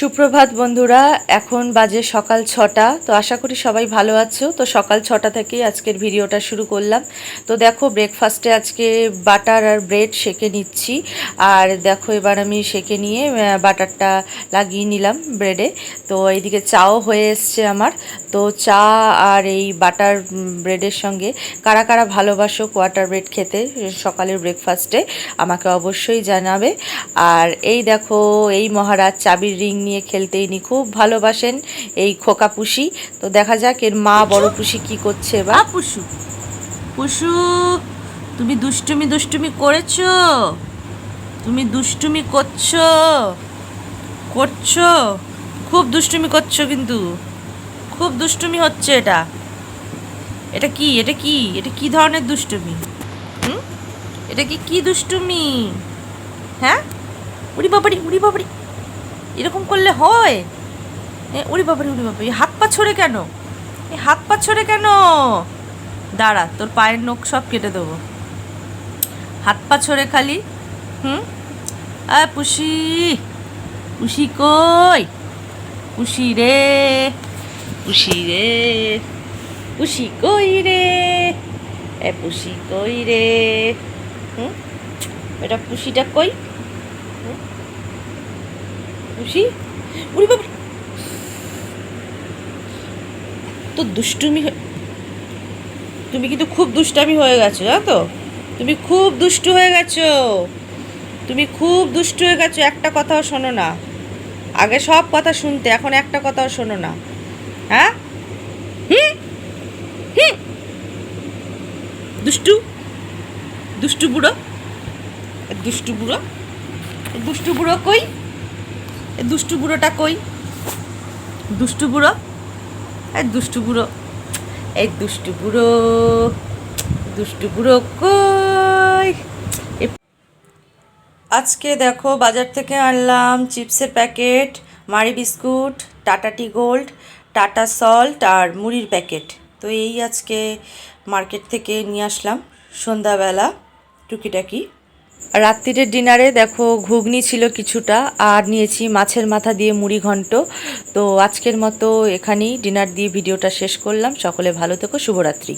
সুপ্রভাত বন্ধুরা, এখন বাজে সকাল ছটা, তো আশা করি সবাই ভালো আছো। তো সকাল ছটা থেকেই আজকের ভিডিওটা শুরু করলাম। তো দেখো ব্রেকফাস্টে আজকে বাটার আর ব্রেড সেকে নিচ্ছি। আর দেখো, এবার আমি সেকে নিয়ে বাটারটা লাগিয়ে নিলাম ব্রেডে তো এইদিকে চাও হয়ে এসছে আমার। তো চা আর এই বাটার ব্রেডের সঙ্গে কারা কারা ভালোবাসো কোয়াটার ব্রেড খেতে সকালের ব্রেকফাস্টে আমাকে অবশ্যই জানাবে। আর এই দেখো, এই মহারাজ চাবির রিং নিয়ে খেলতে ইনি খুব ভালোবাসেন এই খোকা পুষি। তো দেখা যাক এর মা বড় পুষি কি করছে বা পুষু। পুষু, তুমি দুষ্টুমি দুষ্টুমি করেছ? তুমি দুষ্টুমি করছ? করছ? খুব দুষ্টুমি করছ কিন্তু। খুব দুষ্টুমি হচ্ছে এটা। এটা কি? এটা কি? এটা কি ধরনের দুষ্টুমি? হুম? এটা কি কি দুষ্টুমি? হ্যাঁ? উড়ি বাবারি উড়ি বাবারি এরকম করলে হয়? এ, উড়ি বাবারি উড়ি বাবারি হাত পা ছড়ে কেন? এই হাত পা ছড়ে কেন? দাঁড়া তোর পায়ের নখ সব কেটে দেবো। হাত পা ছড়ে খালি হুম? আ পুষি পুষি কই? পুষি রে পুষি রে পুষি কই রে? এ পুষি কই রে? হুম? এটা পুষিটা কই? পুষি উড়ি বাবা। তো দুষ্টুমি তুমি কিন্তু খুব দুষ্টামি হয়ে গেছো, জানো তো? তুমি খুব দুষ্টু হয়ে গেছো। তুমি খুব দুষ্টু হয়ে গেছো, একটা কথাও শোনো না। আগে সব কথা শুনতে, এখন একটা কথাও শোনো না। হ্যাঁ? দুষ্টু? দুষ্টু বুড়ো? দুষ্টু বুড়ো? দুষ্টু বুড়ো কই? দুষ্টু বুড়োটা কই? দুষ্টু বুড়ো? এই দুষ্টু বুড়ো। এই দুষ্টু বুড়ো দুষ্টু বুড়ো কই? আজকে দেখো বাজার থেকে আনলাম চিপসের packet Marie biscuit, Tata tea gold, Tata salt আর মুড়ির প্যাকেট। তো এই আজকে মার্কেট থেকে নিয়ে আসলাম সন্ধ্যাবেলা টুকিটাকি। রাত্রিরের ডিনারে দেখো ঘুগনি ছিল কিছুটা, আর নিয়েছি মাছের মাথা দিয়ে মুড়ি ঘন্ট। তো আজকের মতো এখানেই ডিনার দিয়ে ভিডিওটা শেষ করলাম। সকলে ভালো থেকো, শুভরাত্রি।